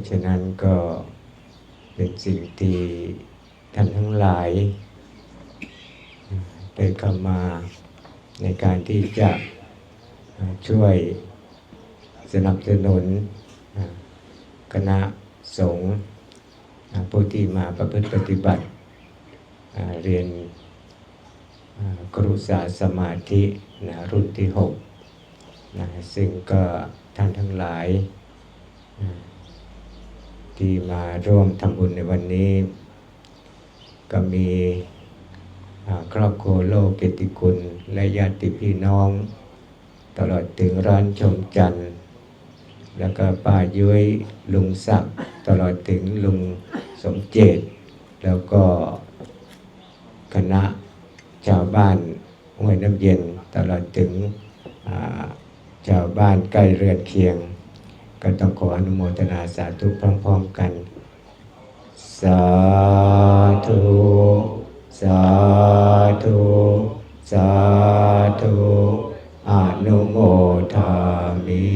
ะฉะนั้นก็เป็นสิ่งที่ท่านทั้งหลายได้เข้ามาในการที่จะช่วยสนับสนุนคณะสงฆ์ผู้ที่มาประพฤติปฏิบัติเรียนครุศาสตร์สมาธินะรุ่นที่6นะซึ่งก็ท่านทั้งหลาย ที่มาร่วมทำบุญในวันนี้ ก็มีครอบครัวโลกเกติคุณ และญาติพี่น้อง ตลอดถึงร้านชมจันทร์ แล้วก็ป้ายุ้ยลุงศักดิ์ตลอดถึงลุงสมเจต แล้วก็คณะชาวบ้านห้วยน้ำเย็น ตลอดถึงชาวบ้านใกล้เรือนเคียง ก็ต้องขออนุโมทนาสาธุพร้อมๆกัน สาธุ สาธุ สาธุอนุโมทามิ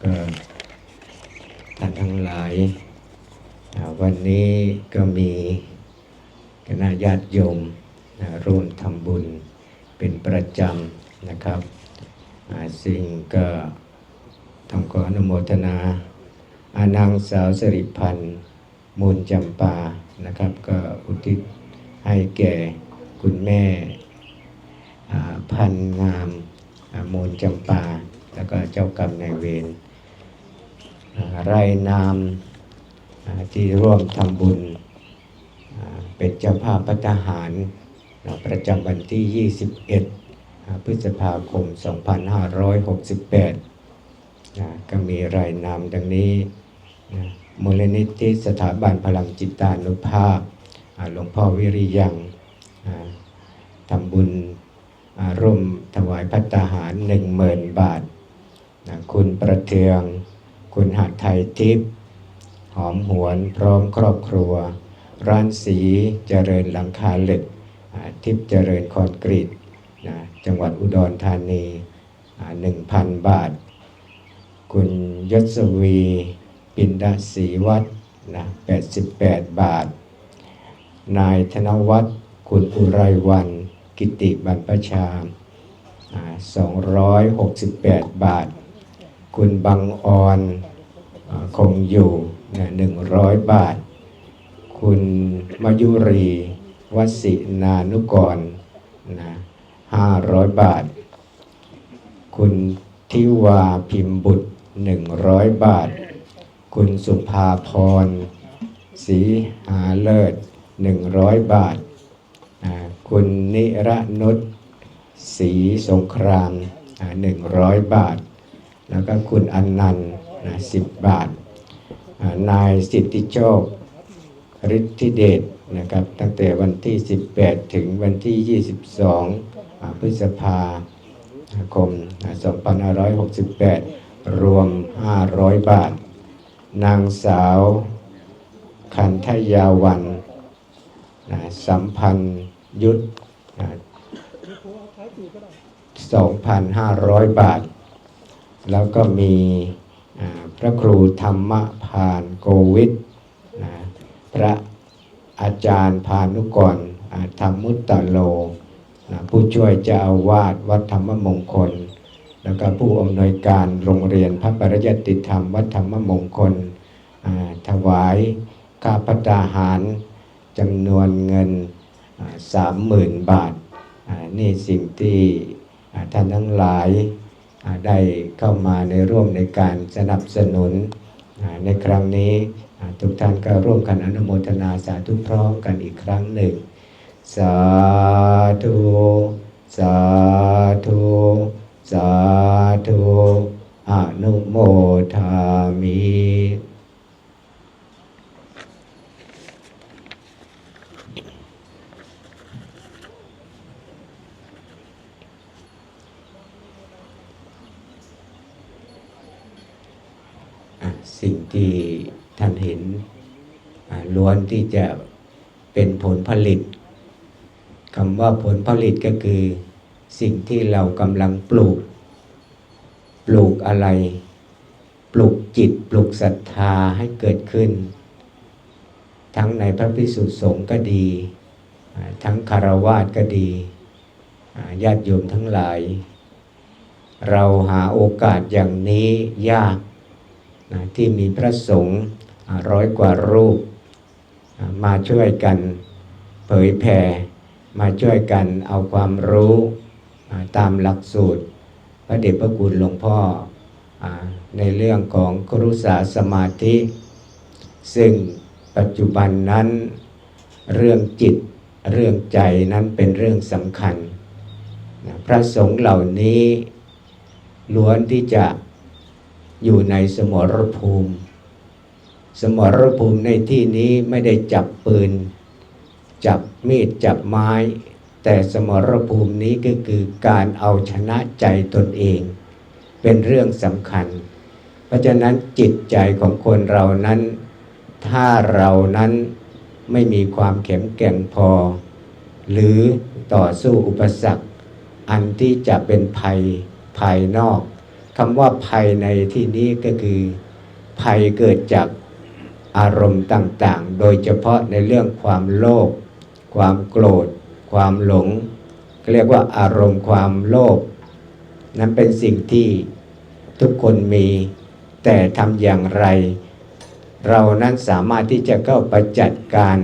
ก็ท่านทั้งหลายอ่าวันนี้ก็มีคณะญาติ โยมอ่าร่วมทำบุญเป็นประจำนะครับสิ่งก็ต้องขออนุโมทนาอานางสาวสิริพันธ์มูลจำปานะครับ ก็อุทิศให้แก่คุณแม่พันงามมูลจำปา แล้วก็เจ้ากรรมนายเวรอ่ารนามที่ร่วมทำบุญ เป็นเจ้าภาพพัฒหารประจำวันที่ 21 พฤษภาคม 2568อ่าก็มีรายนามดังนี้นะมูลนิธิสถาบันพลังจิตานุภาพหลวงพ่อวิริยังอ่าทำบุญร่วมถวายพัฒหาร 10,000 บาทนะคุณประเทือง คุณหัดไทยทิพย์หอมหวนพร้อมครอบครัว ร้านสีเจริญหลังคาเหล็กทิพย์เจริญคอนกรีตนะจังหวัดอุดรธานีหนึ่งพันบาท คุณยศวีปินดาศรีวัฒน์นะ88บาท นายธนวัฒน์คุณอุไรวัน กิติบรรพชาสอ่า268บาท คุณบังออนคงอยู่หนะ100บาท คุณมายุรีวสินานุกรนะ500บาท คุณทิวาพิมพ์บุตร100บาท คุณสุภาพรศรีหาเลิศ100บาทอ่าคุณนิรนุชสีสงครามหนึ่งร้อยบาท แล้วก็คุณอนนันต์นะสิบบาท นายสิทธิโชค ฤทธิเดชนะครับ ตั้งแต่วันที่ 18 ถึงวันที่ 22อ่าพฤษภาคมอ่า2568 รวม 500 บาท นางสาวคันทยาวันนะสัมพันธ์ยุทธนะ2,500 บาท แล้วก็มีพระครูธรรมพานโกวิท พระอาจารย์พานุกรธรรมุตตโลนะผู้ช่วยเจ้าอาวาสวัดธรรมมงคล แล้วก็ผู้อำนวยการโรงเรียนพระปริยติธรรม วัดธรรมมงคล ถวายค่าพัตาหารจำนวนเงินสามหมื่นบาท นี่สิ่งที่ท่านทั้งหลายได้เข้ามาในร่วมในการสนับสนุน ในครั้งนี้ทุกท่านก็ร่วมกันอนุโมทนาสาธุพร้อมกันอีกครั้งหนึ่ง สาธุ สาธุ สาธุอนุโมท อะสิ่งที่ ท่านเห็น อนที่จะเป็นผลผลิตคำว่าผลผลิตก็คือ สิ่งที่เรากำลังปลูก ปลูกอะไร ปลูกจิตปลูกศรัทธาให้เกิดขึ้น ทั้งในพระพิสุสงฆ์ก็ดี ทั้งคารวาสก็ดีญาติโยมทั้งหลาย เราหาโอกาสอย่างนี้ยากนะที่มีพระสงฆ์ร้อยกว่ารูป มาช่วยกันเผยแผ่มาช่วยกันเอาความรู้ตามหลักสูตร พระเดชพระคุณหลวงพ่ออในเรื่องของครุษาสมาธิ ซึ่งปัจจุบันนั้นเรื่องจิตเรื่องใจนั้นเป็นเรื่องสำคัญ พระสงฆ์เหล่านี้ล้วนที่จะอยู่ในสมรภูมิ สมรภูมิในที่นี้ไม่ได้จับปืน จับมีดจับไม้ แต่สมรภูมินี้ก็คือการเอาชนะใจตนเอง เป็นเรื่องสำคัญ เพราะฉะนั้นจิตใจของคนเรานั้น ถ้าเรานั้นไม่มีความแข็งแกร่งพอ หรือต่อสู้อุปสรรค อันที่จะเป็นภัยภายนอกคำว่าภัยในที่นี้ก็คือ ภัยเกิดจาก อารมณ์ต่างๆ โดยเฉพาะในเรื่องความโลภความโกรธ ความหลงก็เรียกว่าอารมณ์ความโลภนั้นเป็นสิ่งที่ทุกคนมี แต่ทำอย่างไร เรานั้นสามารถที่จะเข้าไปจัดการ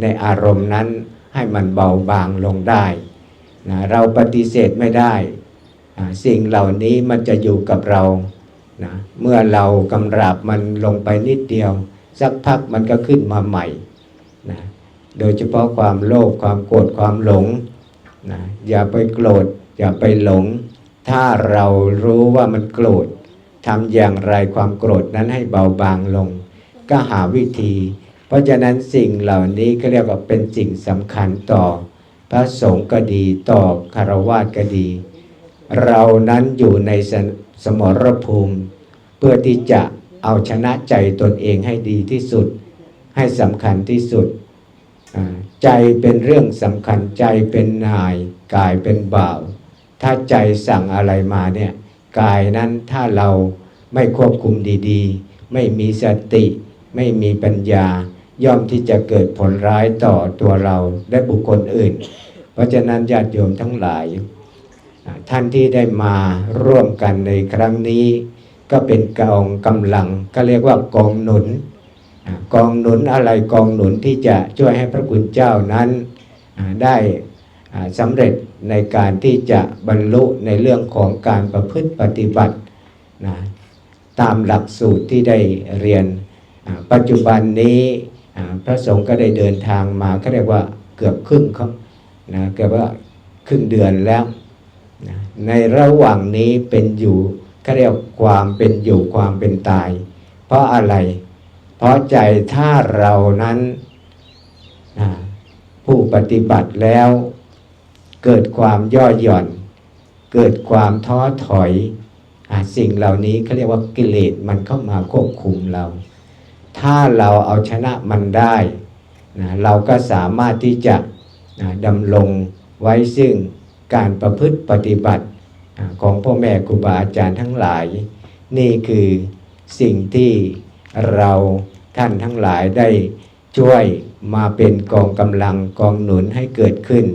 ในอารมณ์นั้นให้มันเบาบางลงได้นะเราปฏิเสธไม่ได้สิ่งเหล่านี้มันจะอยู่กับเรานะเมื่อเรากำราบมันลงไปนิดเดียว สักพักมันก็ขึ้นมาใหม่นะโดยเฉพาะความโลภความโกรธความหลงนะอย่าไปโกรธอย่าไปหลง ถ้าเรารู้ว่ามันโกรธทำอย่างไรความโกรธนั้นให้เบาบางลง ก็หาวิธี เพราะฉะนั้นสิ่งเหล่านี้ก็เรียกว่าเป็นสิ่งสำคัญต่อ พระสงฆ์ก็ดีต่อคารวะก็ดี เรานั้นอยู่ในสสมรภูมิ เพื่อที่จะ เอาชนะใจตนเองให้ดีที่สุด ให้สำคัญที่สุด ใจเป็นเรื่องสำคัญใจเป็นนายกายเป็นบ่าว ถ้าใจสั่งอะไรมาเนี่ยกายนั้นถ้าเราไม่ควบคุมดีๆ ไม่มีสติ ไม่มีปัญญา ย่อมที่จะเกิดผลร้ายต่อตัวเราและบุคคลอื่น เพราะฉะนั้นญาติโยมทั้งหลาย ท่านที่ได้มาร่วมกันในครั้งนี้ ก็เป็นกองกำลัง ก็เรียกว่ากองหนุน กองหนุนอะไรกองหนุนที่จะช่วยให้พระคุณเจ้านั้นได้อ่าสำเร็จในการที่จะบรรลุในเรื่องของการประพฤติปฏิบัตินะตามหลักสูตรที่ได้เรียน ปัจจุบันนี้พระสงฆ์ก็ได้เดินทางมาก็เรียกว่าเกือบครึ่งเขานะเกือบว่าครึ่งเดือนแล้วนะในระหว่างนี้เป็นอยู่ เขาเรียกความเป็นอยู่ความเป็นตาย เพราะอะไร เพราะใจถ้าเรานั้นนะผู้ปฏิบัติแล้ว เกิดความย่อหย่อน เกิดความท้อถอยอสิ่งเหล่านี้เขาเรียกว่ากิเลสมันเข้ามาควบคุมเรา ถ้าเราเอาชนะมันได้นะเราก็สามารถที่จะนะดำรงไว้ซึ่งการประพฤติปฏิบัติ ของพ่อแม่ครูบาอาจารย์ทั้งหลาย นี่คือสิ่งที่เราท่านทั้งหลายได้ช่วยมาเป็นกองกำลังกองหนุนให้เกิดขึ้น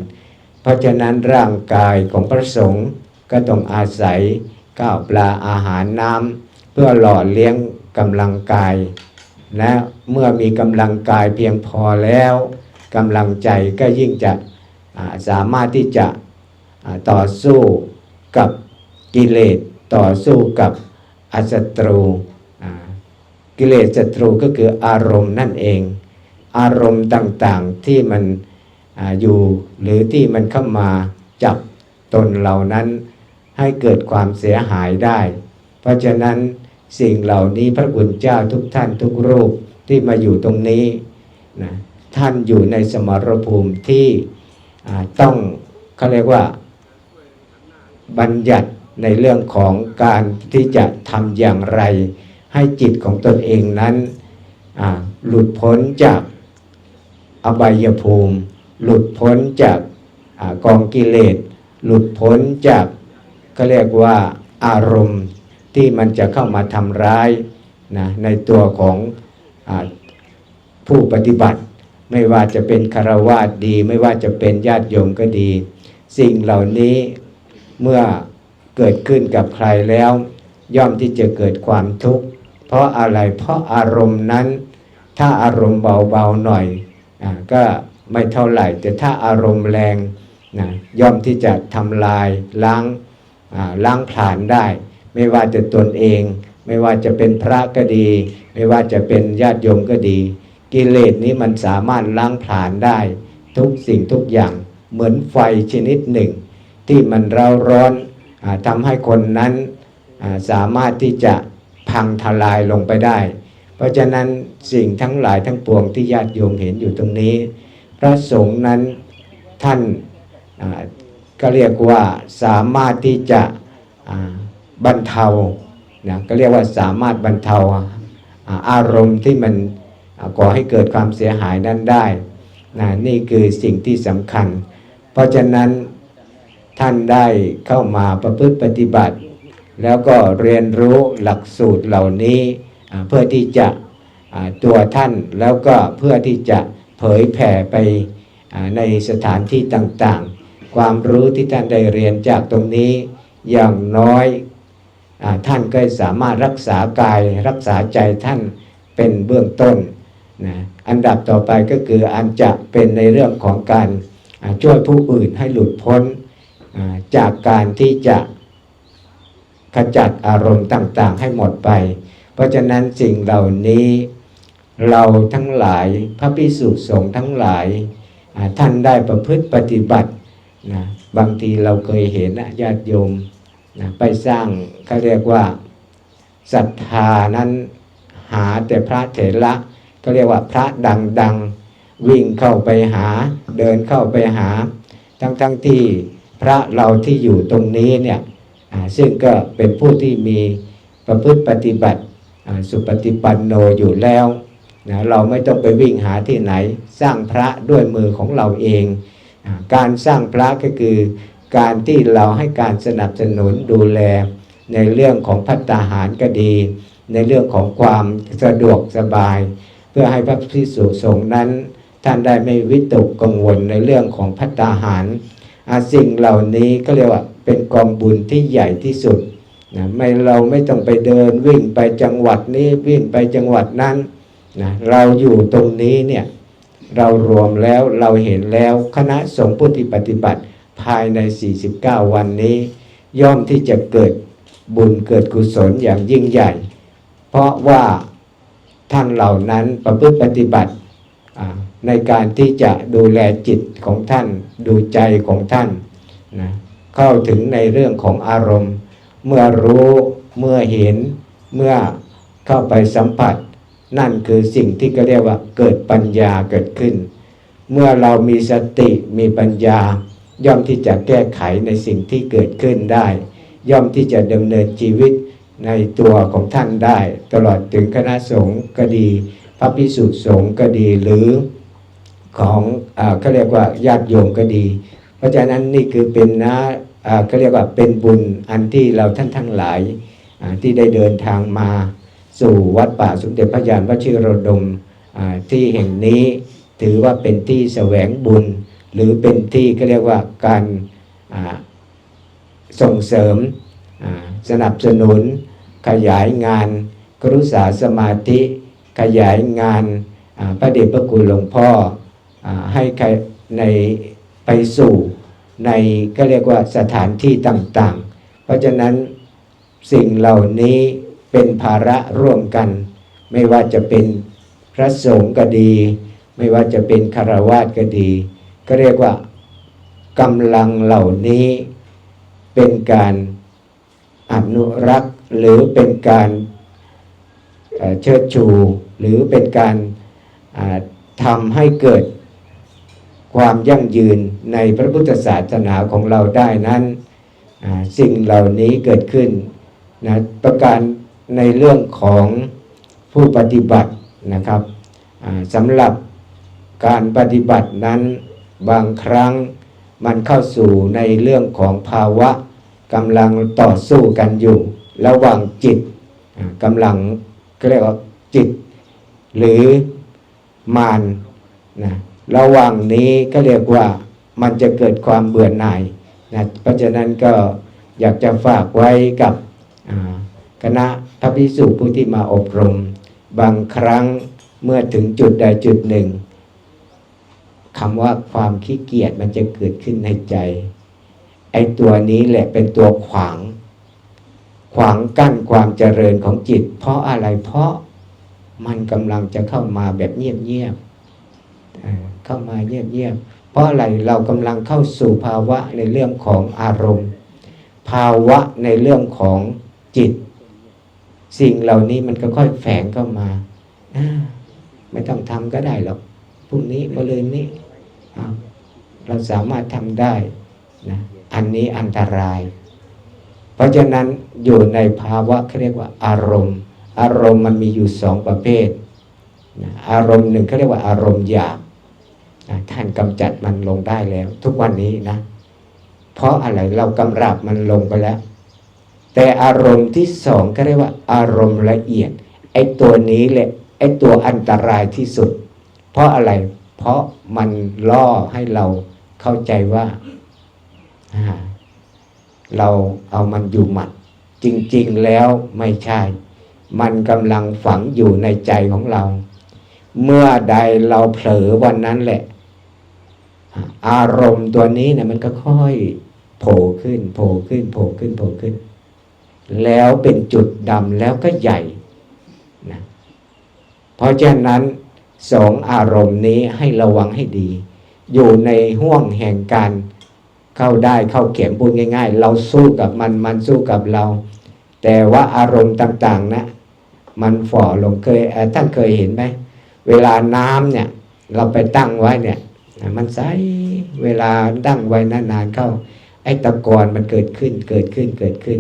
เพราะฉะนั้นร่างกายของพระสงฆ์ก็ต้องอาศัยข้าวปลาอาหารน้ำเพื่อหล่อเลี้ยงกำลังกาย และเมื่อมีกำลังกายเพียงพอแล้วกำลังใจก็ยิ่งจะสามารถที่จะต่อสู้ กิเลสต่อสู้กับอศัตรูกิเลสศัตรูก็คืออารมณ์นั่นเอง อารมณ์ต่างๆที่มันออยู่หรือที่มันเข้ามาจับตนเหล่านั้นให้เกิดความเสียหายได้ เพราะฉะนั้นสิ่งเหล่านี้พระคุณเจ้าทุกท่านทุกรูปที่มาอยู่ตรงนี้นะท่านอยู่ในสมรภูมิที่ต้องเขาเรียกว่าบัญญัติ ในเรื่องของการที่จะทำอย่างไร ให้จิตของตนเองนั้นหลุดพ้นจากอบายภูมิ หลุดพ้นจากอกองกิเลส หลุดพ้นจากก็เรียกว่าอารมณ์ที่มันจะเข้ามาทำร้ายนะในตัวของอผู้ปฏิบัติ ไม่ว่าจะเป็นคารวาสดี ไม่ว่าจะเป็นญาติโยมก็ดี สิ่งเหล่านี้เมื่อ เกิดขึ้นกับใครแล้ว ย่อมที่จะเกิดความทุกข์เพราะอะไรเพราะอารมณ์นั้น ถ้าอารมณ์เบาๆหน่อยอก็ไม่เท่าไหร่ แต่ถ้าอารมณ์แรงนะย่อมที่จะทำลายล้างล้างผลาญได้ ไม่ว่าจะตนเอง ไม่ว่าจะเป็นพระก็ดี ไม่ว่าจะเป็นญาติโยมก็ดี กิเลสนี้มันสามารถล้างผลาญได้ ทุกสิ่งทุกอย่างเหมือนไฟชนิดหนึ่ง ที่มันเร้าร้อน ทำให้คนนั้นสามารถที่จะพังทลายลงไปได้ เพราะฉะนั้นสิ่งทั้งหลายทั้งปวงที่ญาติโยมเห็นอยู่ตรงนี้ พระสงฆ์นั้นท่านก็เรียกว่าสามารถที่จะบรรเทานะก็เรียกว่าสามารถบรรเทาอารมณ์ที่มันก่อให้เกิดความเสียหายนั้นได้นะนี่คือสิ่งที่สำคัญ เพราะฉะนั้น ท่านได้เข้ามาประพฤติปฏิบัติ แล้วก็เรียนรู้หลักสูตรเหล่านี้เพื่อที่จะตัวท่านแล้วก็เพื่อที่จะเผยแผ่ไปในสถานที่ต่างๆ ความรู้ที่ท่านได้เรียนจากตรงนี้อย่างน้อยอท่านก็สามารถรักษากายรักษาใจท่านเป็นเบื้องต้นนะอันดับต่อไปก็คืออันจะเป็นในเรื่องของการช่วยผู้อื่นให้หลุดพ้น จากการที่จะขจัดอารมณ์ต่าง ๆ ให้หมดไป เพราะฉะนั้นสิ่งเหล่านี้เราทั้งหลายพระพิสุสงฆ์ทั้งหลาย ท่านได้ประพฤติปฏิบัตินะบางทีเราเคยเห็นญาติโยมนะไปสร้างเขาเรียกว่าศรัทธานั้นหาแต่พระเถระก็เรียกว่าพระดังๆ วิ่งเข้าไปหาเดินเข้าไปหา ทั้งๆที่ พระเราที่อยู่ตรงนี้เนี่ยซึ่งก็เป็นผู้ที่มีประพฤติปฏิบัติสุปฏิปันโนอยู่แล้วนะเราไม่ต้องไปวิ่งหาที่ไหน สร้างพระด้วยมือของเราเองอการสร้างพระก็คือการที่เราให้การสนับสนุนดูแล ในเรื่องของพัตตาหารก็ดี ในเรื่องของความสะดวกสบาย เพื่อให้พระพิสุสงฆ์นั้น ท่านได้ไม่วิตกกังวลในเรื่องของพัตตาหาร สิ่งเหล่านี้ก็เรียกว่าเป็นกองบุญที่ใหญ่ที่สุดนะไม่เราไม่ต้องไปเดินวิ่งไปจังหวัดนี้วิ่งไปจังหวัดนั้นนะเราอยู่ตรงนี้เนี่ยเรารวมแล้วเราเห็นแล้วคณะสงฆ์ผู้ที่ปฏิบัติภายใน 49 วันนี้ ย่อมที่จะเกิดบุญเกิดกุศลอย่างยิ่งใหญ่ เพราะว่าท่านเหล่านั้นประพฤติปฏิบัติ ในการที่จะดูแลจิตของท่าน ดูใจของท่านนะเข้าถึงในเรื่องของอารมณ์ เมื่อรู้เมื่อเห็นเมื่อเข้าไปสัมผัส นั่นคือสิ่งที่ก็เรียกว่าเกิดปัญญาเกิดขึ้น เมื่อเรามีสติมีปัญญา ย่อมที่จะแก้ไขในสิ่งที่เกิดขึ้นได้ ย่อมที่จะดำเนินชีวิตในตัวของท่านได้ ตลอดถึงคณะสงฆ์ก็ดี พระพิสุสงฆ์ก็ดีหรือ ของเขาเรียกว่าญาติโยมก็ดี เพราะฉะนั้นนี่คือเป็นนะเขาเรียกว่าเป็นบุญอันที่เราท่านทั้งหลายที่ได้เดินทางมาสู่วัดป่าสมเด็จพระยานวชิรดมที่แห่งนี้ถือว่าเป็นที่แสวงบุญ หรือเป็นที่เขาเรียกว่าการส่งเสริมสนับสนุน ขยายงานกรุษาสมาธิ ขยายงานพระเดชพระคุณหลวงพ่อ ให้ใครในไปสู่ในก็เรียกว่าสถานที่ต่างๆ เพราะฉะนั้นสิ่งเหล่านี้เป็นภาระร่วมกัน ไม่ว่าจะเป็นพระสงฆ์ก็ดี ไม่ว่าจะเป็นคารวาสก็ดี ก็เรียกว่ากำลังเหล่านี้เป็นการอนุรักษ์หรือเป็นการเชิดชู หรือเป็นการทำให้เกิด ความยั่งยืนในพระพุทธศาสนาของเราได้นั้น สิ่งเหล่านี้เกิดขึ้นนะประการในเรื่องของผู้ปฏิบัตินะครับสำหรับการปฏิบัตินั้นบางครั้งมันเข้าสู่ในเรื่องของภาวะกำลังต่อสู้กันอยู่ ระหว่างจิตกำลังก็เรียกว่าจิต หรือมารนะ ระหว่างนี้ก็เรียกว่ามันจะเกิดความเบื่อหน่ายนะเพราะฉะนั้นก็อยากจะฝากไว้กับคณะพระภิกษุผู้ที่มาอบรม บางครั้งเมื่อถึงจุดใดจุดหนึ่งคำว่าความขี้เกียจมันจะเกิดขึ้นในใจ ไอ้ตัวนี้แหละเป็นตัวขวาง ขวางกั้นความเจริญของจิต เพราะอะไรเพราะมันกำลังจะเข้ามาแบบเงียบๆ เข้ามาเงียบๆเพราะอะไรเรากำลังเข้าสู่ภาวะในเรื่องของอารมณ์ ภาวะในเรื่องของจิต สิ่งเหล่านี้มันก็ค่อยแฝงเข้ามาไม่ต้องทำก็ได้หรอกพรุ่งนี้มะรืนนี้เราสามารถทำได้นะอันนี้อันตราย เพราะฉะนั้นอยู่ในภาวะเขาเรียกว่าอารมณ์ อารมณ์มันมีอยู่สองประเภทนะอารมณ์หนึ่งเขาเรียกว่าอารมณ์หยาบ ท่านกำจัดมันลงได้แล้ว ทุกวันนี้นะ เพราะอะไรเรากำราบมันลงไปแล้ว แต่อารมณ์ที่สองก็เรียกว่า อารมณ์ละเอียดไอ้ตัวนี้แหละไอ้ตัวอันตรายที่สุด เพราะอะไร เพราะมันล่อให้เราเข้าใจว่าเราเอามันอยู่หมัด จริง ๆแล้วไม่ใช่ มันกำลังฝังอยู่ในใจของเรา เมื่อใดเราเผลอวันนั้นแหละ อารมณ์ตัวนี้เนี่ยมันก็ค่อยโผล่ขึ้น โผล่ขึ้น โผล่ขึ้น โผล่ขึ้น แล้วเป็นจุดดำแล้วก็ใหญ่นะเพราะฉะนั้นสองอารมณ์นี้ให้ระวังให้ดี อยู่ในห่วงแห่งการเข้าได้เข้าเข็มพูดง่าย ๆ เราสู้กับมันมันสู้กับเรา แต่ว่าอารมณ์ต่างๆนะ มันฝ่อลงเคยท่านเคยเห็นไหมเวลาน้ำเนี่ย เราไปตั้งไว้เนี่ย มันใสเวลาตั้งไว้นานๆเข้า ไอ้ตะกอนมันเกิดขึ้นเกิดขึ้นเกิดขึ้น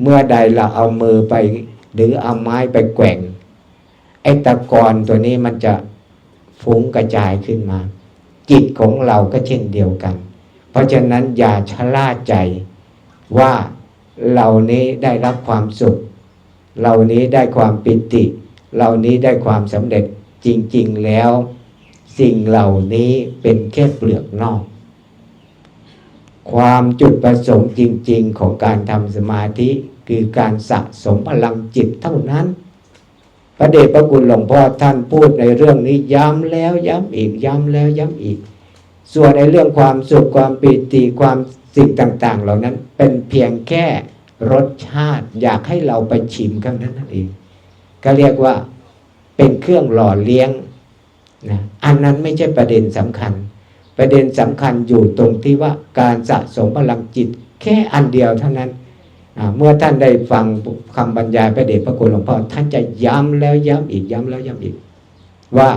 เมื่อใดเราเอามือไป หรือเอาไม้ไปแกว่ง ไอ้ตะกอนตัวนี้มันจะฟุ้งกระจายขึ้นมา จิตของเราก็เช่นเดียวกัน เพราะฉะนั้นอย่าชะล่าใจว่าเหล่านี้ได้รับความสุขเหล่านี้ได้ความปิติเหล่านี้ได้ความสำเร็จจริง ๆ แล้ว สิ่งเหล่านี้เป็นแค่เปลือกนอก ความจุดประสงค์จริง ๆ ของการทำสมาธิคือการสะสมพลังจิตเท่านั้น พระเดชพระคุณหลวงพ่อท่านพูดในเรื่องนี้ย้ำแล้วย้ำอีกย้ำแล้วย้ำอีก ส่วนในเรื่องความสุขความปิติความสิ่งต่าง ๆ เหล่านั้นเป็นเพียงแค่รสชาติอยากให้เราไปชิมกันนั้นนั่นเองก็เรียกว่าเป็นเครื่องหล่อเลี้ยงนะ อันนั้นไม่ใช่ประเด็นสำคัญ ประเด็นสำคัญอยู่ตรงที่ว่าการสะสมพลังจิตแค่อันเดียวเท่านั้น เมื่อท่านได้ฟังคำบรรยายพระเดชพระคุณหลวงพ่อท่านจะย้ำแล้วย้ำอีกย้ำแล้วย้ำอีก ว่า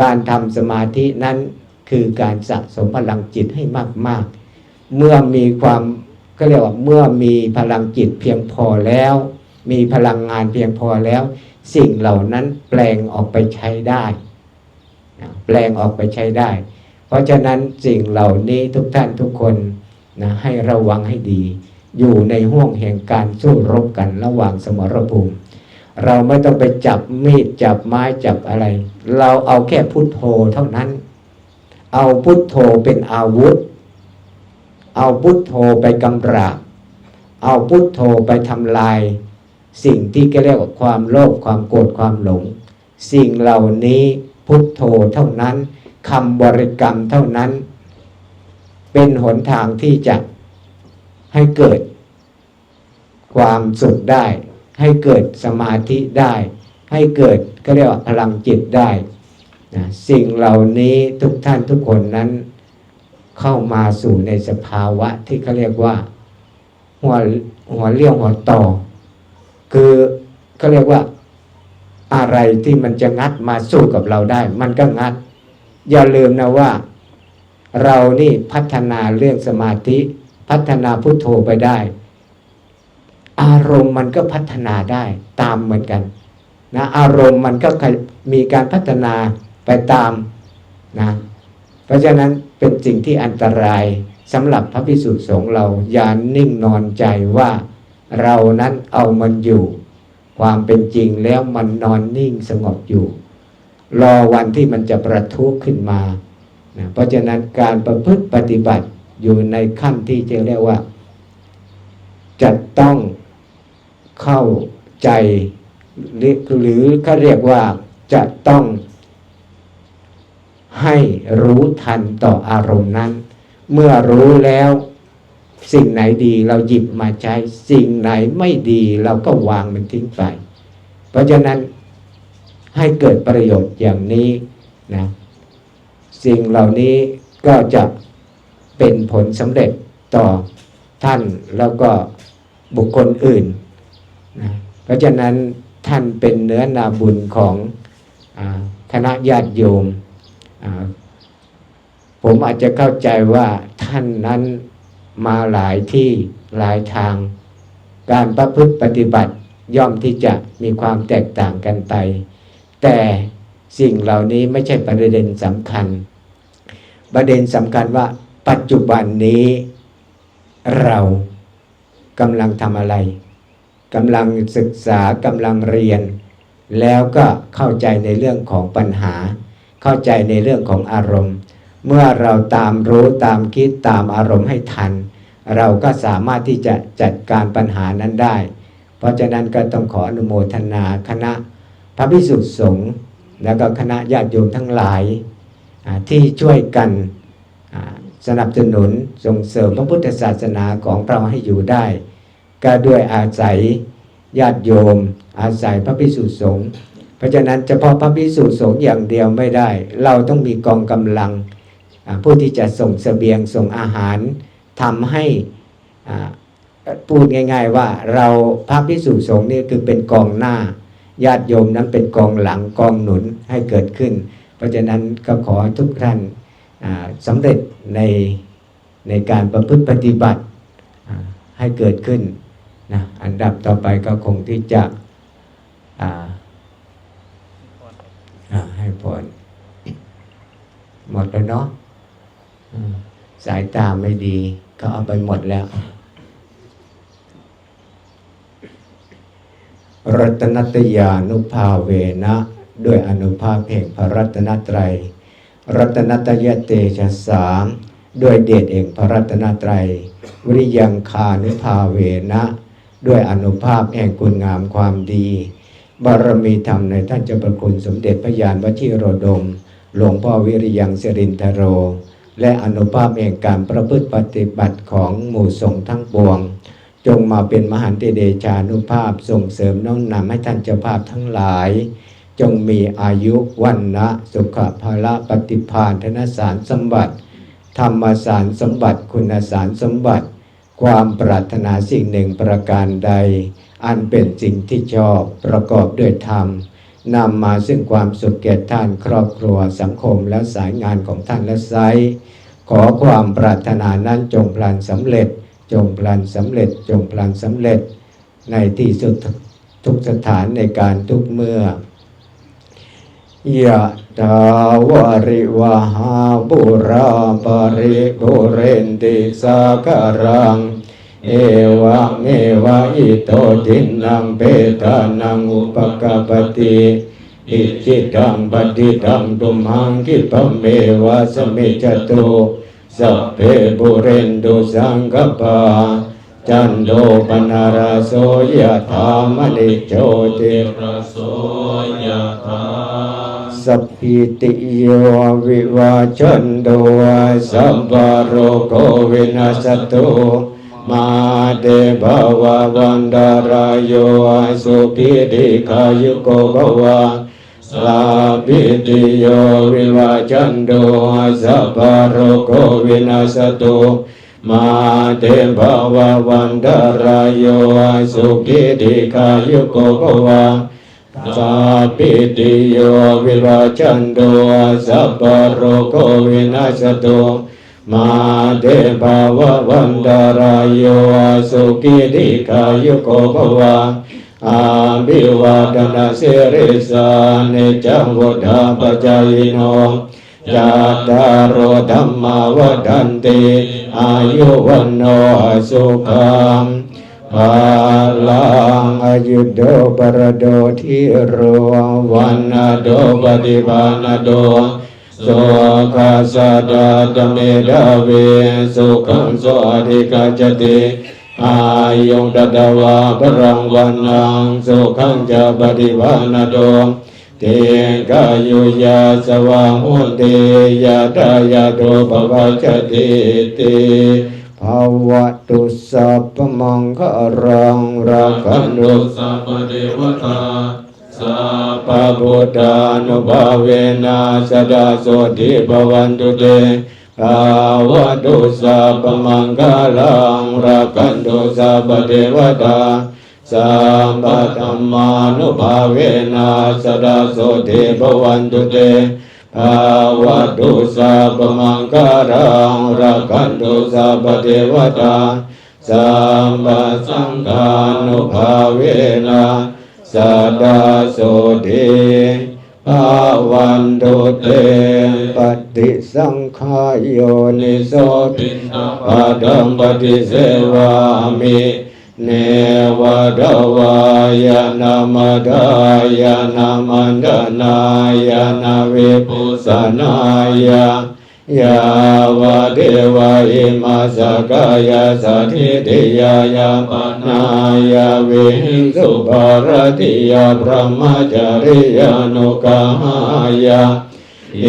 การทำสมาธินั้นคือการสะสมพลังจิตให้มาก ๆ เมื่อมีความก็เรียกว่าเมื่อมีพลังจิตเพียงพอแล้ว มีพลังงานเพียงพอแล้ว สิ่งเหล่านั้นแปลงออกไปใช้ได้ แปลงออกไปใช้ได้ เพราะฉะนั้นสิ่งเหล่านี้ทุกท่านทุกคนนะให้ระวังให้ดี อยู่ในห่วงแห่งการสู้รบกันระหว่างสมรภูมิ เราไม่ต้องไปจับมีดจับไม้จับอะไร เราเอาแค่พุทโธเท่านั้น เอาพุทโธเป็นอาวุธ เอาพุทโธไปกำราบ เอาพุทโธไปทำลาย สิ่งที่เรียกว่าความโลภความโกรธความหลง สิ่งเหล่านี้ พุทโธเท่านั้นคำบริกรรมเท่านั้น เป็นหนทางที่จะให้เกิดความสุขได้ ให้เกิดสมาธิได้ ให้เกิดก็เรียกว่าพลังจิตได้นะสิ่งเหล่านี้ทุกท่านทุกคนนั้น เข้ามาสู่ในสภาวะที่เขาเรียกว่า หัวหัวเลี้ยวหัวต่อ คือเขาเรียกว่า อะไรที่มันจะงัดมาสู้กับเราได้ มันก็งัด อย่าลืมนะว่า เรานี่พัฒนาเรื่องสมาธิ พัฒนาพุทโธไปได้ อารมณ์มันก็พัฒนาได้ตามเหมือนกันนะอารมณ์มันก็มีการพัฒนาไปตามนะเพราะฉะนั้นเป็นสิ่งที่อันตรายสำหรับพระพิสุสงฆ์เราอย่านิ่งนอนใจว่าเรานั้นเอามันอยู่ ความเป็นจริงแล้วมันนอนนิ่งสงบอยู่ รอวันที่มันจะประทุขึ้นมานะเพราะฉะนั้นการประพฤติปฏิบัติอยู่ในขั้นที่จะเรียกว่า จะต้องเข้าใจหรือเขาเรียกว่าจะต้องให้รู้ทันต่ออารมณ์นั้น เมื่อรู้แล้ว สิ่งไหนดีเราหยิบมาใช้ สิ่งไหนไม่ดีเราก็วางมันทิ้งไป เพราะฉะนั้นให้เกิดประโยชน์อย่างนี้นะสิ่งเหล่านี้ก็จะเป็นผลสำเร็จต่อท่านแล้วก็บุคคลอื่นนะเพราะฉะนั้นท่านเป็นเนื้อนาบุญของอคณะญาติโยม ผมอาจจะเข้าใจว่าท่านนั้น มาหลายที่หลายทาง การประพฤติปฏิบัติย่อมที่จะมีความแตกต่างกันไป แต่สิ่งเหล่านี้ไม่ใช่ประเด็นสำคัญ ประเด็นสำคัญว่าปัจจุบันนี้ เรากำลังทำอะไรกำลังศึกษากำลังเรียน แล้วก็เข้าใจในเรื่องของปัญหา เข้าใจในเรื่องของอารมณ์ เมื่อเราตามรู้ตามคิดตามอารมณ์ให้ทัน เราก็สามารถที่จะจัดการปัญหานั้นได้ เพราะฉะนั้นก็ต้องขออนุโมทนาคณะพระพิสุทธิสงฆ์แล้วก็คณะญาติโยมทั้งหลายที่ช่วยกันสนับสนุนส่งเสริมพระพุทธศาสนาของเราให้อยู่ได้ ก็ด้วยอาศัยญาติโยม อาศัยพระพิสุสงฆ์เพราะฉะนั้นเฉพาะพระพิสุสงฆ์อย่างเดียวไม่ได้ เราต้องมีกองกำลัง ผู้ที่จะส่งสเสบียงส่งอาหารทำให้พูดง่าย ๆ ว่าเราพระพิสุสงฆ์นี่คือเป็นกองหน้าญาติโยมนั้นเป็นกองหลังกองหนุนให้เกิดขึ้น เพราะฉะนั้นก็ขอทุกท่านสำเร็จในในการประพฤติปฏิบัติให้เกิดขึ้นนะอันดับต่อไปก็คงที่จะให้พรหมดแล้วเนาะ สายตาไม่ดีก็เอาไปหมดแล้ว รัตนตยานุภาเวนะ ด้วยอนุภาพแห่งพระรัตนตรัย รัตนตยเตชะสามด้วยเดชเองพระรัตนตรัย วิริยังคานุภาเวนะ ด้วยอนุภาพแห่งคุณงามความดี บารมีธรรมในท่านเจ้าประคุณสมเด็จพระยานวชิโรดม หลวงพ่อวิริยังเสรินทโร และอนุภาพแห่งการประพฤติปฏิบัติของหมู่สงฆ์ทั้งปวง จงมาเป็นมหันติเดชานุภาพส่งเสริมน้อมนำให้ท่านเจ้าภาพทั้งหลาย จงมีอายุวันนะสุขภาละปฏิภาณธนสารสมบัติ ธรรมสารสมบัติคุณสารสมบัติ ความปรารถนาสิ่งหนึ่งประการใด อันเป็นสิ่งที่ชอบประกอบด้วยธรรม นำมาซึ่งความสุขแก่ท่านครอบครัวสังคมและสายงานของท่านและไซขอความปรารถนานั้นจงพลันสำเร็จ จงพลันสำเร็จ จงพลันสำเร็จ ในที่สุดทุกสถานในการทุกเมื่อยะตาวาริวหาบุราปริบุเรนติสาการัง เอวะเมวะอิโตทินังเปตานังอุปกปติอิจิตังปฏิตังตุมหังคิปเมวะสมิจตุสัพเพบุเรนตุสังกปาจันโดปนาราโสยธามณิโชติราโสยธาสัพพิติโยวิวาจันโดสัมปโรโควินาสตุ มาเดบาวาวันดารายโยสุปิดิขายุโกภวะสลาปิติโยวิวาจันโดสัพพโรโควินาสตุมาเตภาวะวันดารายโยสุปิดิขายุโกภวะสาปิติโยวิวาจันโดสัพพโรโควินาสตุ มาเตภาวะวันดารายโยสุกิติกายุโกภวะอาภิวาทนาสิริสานิจังวุฒาปจายโนจัตารโอธรรมาวดันติอายุวันโนสุขังภาลังอายุโดปรโดทิโรวันนาโดปฏิภาณโด สุขัสสะดาตเมดาเวสุขังโสอธิกาจติอายุงตตวาปรังวันนังสุขังจะปฏิภาณโดเตกายุยาสวาหุเตยาตายาโดภวะจติติภาวะตุสัพพมังคารังรักันตุสัพพเทวตา สัพพปะพุทธานุภาเวนะสดาโสติภวันตุเตภาวะตุสัพพมังคาลังรักันตุสัพพเทวตาสัมปะธรรมานุภาเวนะสดาโสติภวันตุเตภาวะตุสัพพมังคาลังรักันตุสัพพเทวตาสัมปะสังฆานุภาเวนะ สดาโสเทภาวันตุเตปฏิสังขายโยนิโสปินทปะดังปฏิเสวามิเนวดาวายานามาดายานามันดานายนาเวปุสนายา ยาวะเทวะอิมาสกายาสัทธิเทยายาปนายาเวหิงสุภารติยาพระมจาริยานุกาหายาเย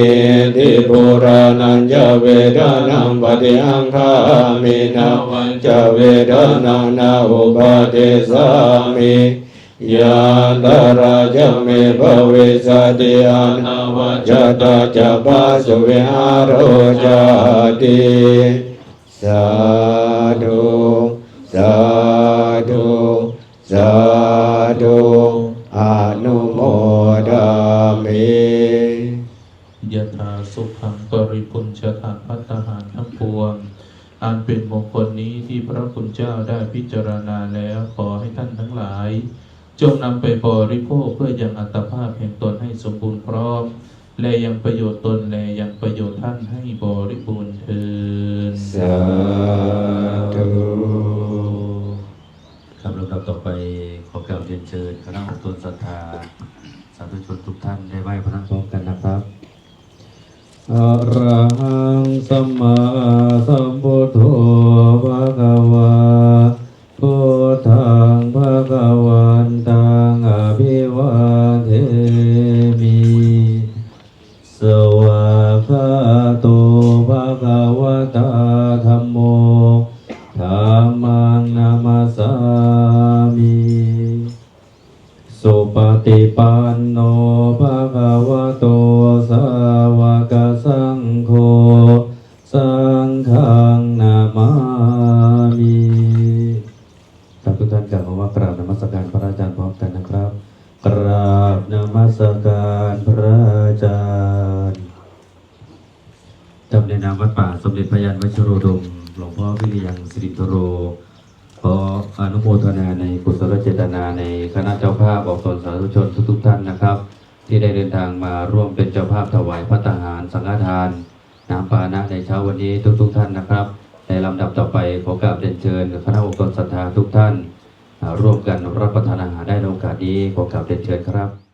ติปุรานัญจเวดานังปฏิอังคามินาวันจเวดานังนาอุปาเทสามิ ยาตาราจเมภเวสติอานาวจตาจะปาสุเวหารโรจาติสาธุสาธุสาธุอนุโมดามิยถาสุขังปริปุญชทานพัฒหารทั้งปวงอันเป็นมงคลนี้ที่พระคุณเจ้าได้พิจารณาแล้วขอให้ท่านทั้งหลาย จงนำไปบริโภคเพื่อยังอัตภาพแห่งตนให้สมบูรณ์พร้อม และยังประโยชน์ตนและยังประโยชน์ท่านให้บริบูรณ์เทินสาธุครับลำดับต่อไปขอกราบเรียนเชิญคณะของตนศรัทธาสาธุชนทุกท่านได้ไหว้พระนั่งพร้อมกันนะครับอะระหังสัมมาสัมพุทโธภะคะวะ พุทธังภะคะวันตังอภิวาเทมิสวากขาโตภะคะวะตาธัมโมธัมมังนามัสสามิสุปฏิปันโนภะคะวะโต นามวัดป่าสมเด็จพระยานวชิโรดม หลวงพ่อวิริยังสิริทโร ขออนุโมทนาในกุศลเจตนาในคณะเจ้าภาพบอกตนสาธุชนทุกๆท่านนะครับ ที่ได้เดินทางมาร่วมเป็นเจ้าภาพถวายพระทหารสังฆทาน น้ำปานะในเช้าวันนี้ทุก ๆ ท่านนะครับ ในลำดับต่อไปขอกราบเรียนเชิญคณะองค์กรศรัทธาทุกท่าน ร่วมกันรับประทานอาหารได้ในโอกาสนี้ขอกราบเรียนเชิญครับ